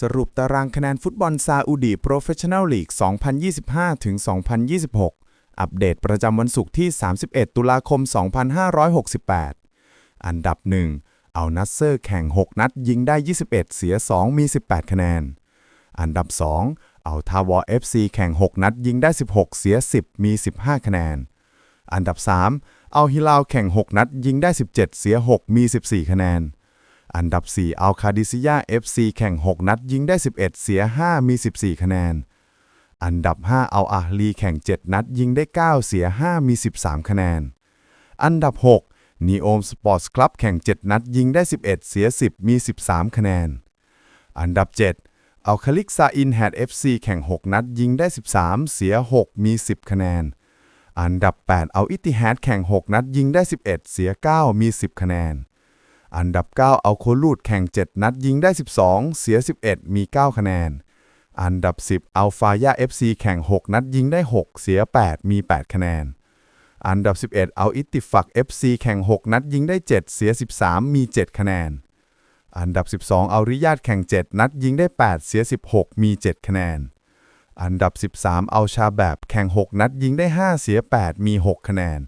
สรุปตารางคะแนนฟุตบอลซาอุดีโปรเฟชชั่นแนลลีก 2025 ถึง 2026 อัปเดตประจำวันศุกร์ที่ 31 ตุลาคม 2568 อันดับ 1 เอานัสเซอร์แข่ง 6 นัดยิงได้ 21 เสีย 2 มี 18 คะแนน อันดับ 2 เอาทาวอ FC แข่ง 6 นัดยิงได้ 16 เสีย 10 มี 15 คะแนน อันดับ 3 เอาฮิลาลแข่ง 6 นัดยิงได้ 17 เสีย 6 มี 14 คะแนน อันดับ4เอาคาดิซิยา FC แข่ง 6 นัดยิงได้ 11 เสีย 5 มี 14 คะแนน อันดับ5เอาอาลีแข่ง 7 นัดยิงได้ 9 เสีย 5 มี 13 คะแนน อันดับ 6 นีโอมสปอร์ตคลับแข่ง 7 นัดยิงได้ 11 เสีย 10 มี 13 คะแนน อันดับ7เอาคาลิกซาอินแฮด FC แข่ง 6 นัดยิงได้ 13 เสีย 6 มี 10 คะแนน อันดับ 8 เอาอิติฮัดแข่ง 6 นัดยิงได้ 11 เสีย 9 มี 10 คะแนน อันดับ 9 เอาโคลูดแข่ง 7 นัดยิงได้ 12 เสีย 11 มี 9 คะแนน อันดับ 10เอาฟายา FC แข่ง 6 นัดยิงได้ 6 เสีย 8 มี 8 คะแนน อันดับ 11 เอาอิติฟัก FC แข่ง 6 นัดยิงได้ 7 เสีย 13 มี 7 คะแนน อันดับ 12 เอาริยาดแข่ง 7 นัดยิงได้ 8 เสีย 16 มี 7 คะแนน อันดับ 13 เอาชาแบบแข่ง 6 นัดยิงได้ 5 เสีย 8 มี 6 คะแนน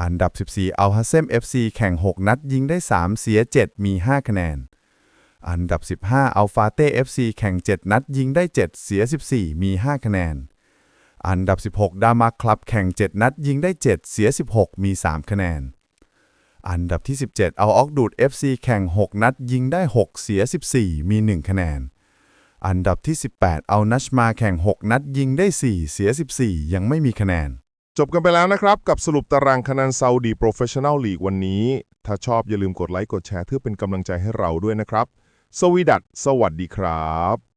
อันดับ 14เอาฮัสเซม FC แข่ง 6 นัดยิงได้ 3 เสีย 7 มี 5 คะแนน อันดับ 15เอาฟาเต้ FC แข่ง 7 นัดยิงได้ 7 เสีย 14 มี 5 คะแนน อันดับ 16 ดามาคลับแข่ง 7 นัดยิงได้ 7 เสีย 16 มี 3 คะแนน อันดับที่ 17 เอาออกดูด FC แข่ง 6 นัดยิงได้ 6 เสีย 14 มี 1 คะแนน อันดับที่ 18 เอานัชมาแข่ง 6 นัดยิงได้ 4 เสีย 14 ยังไม่มีคะแนน จบกันไปแล้วนะครับ กับสรุปตารางคะแนนซาอุดีโปรเฟชชั่น l ลลีกวันนี้ ถ้าชอบอย่าลืมกดไลค์กดแชร์เพื่อเป็นกำลังใจให้เราด้วยนะครับ สวีดัตสวัสดีครับ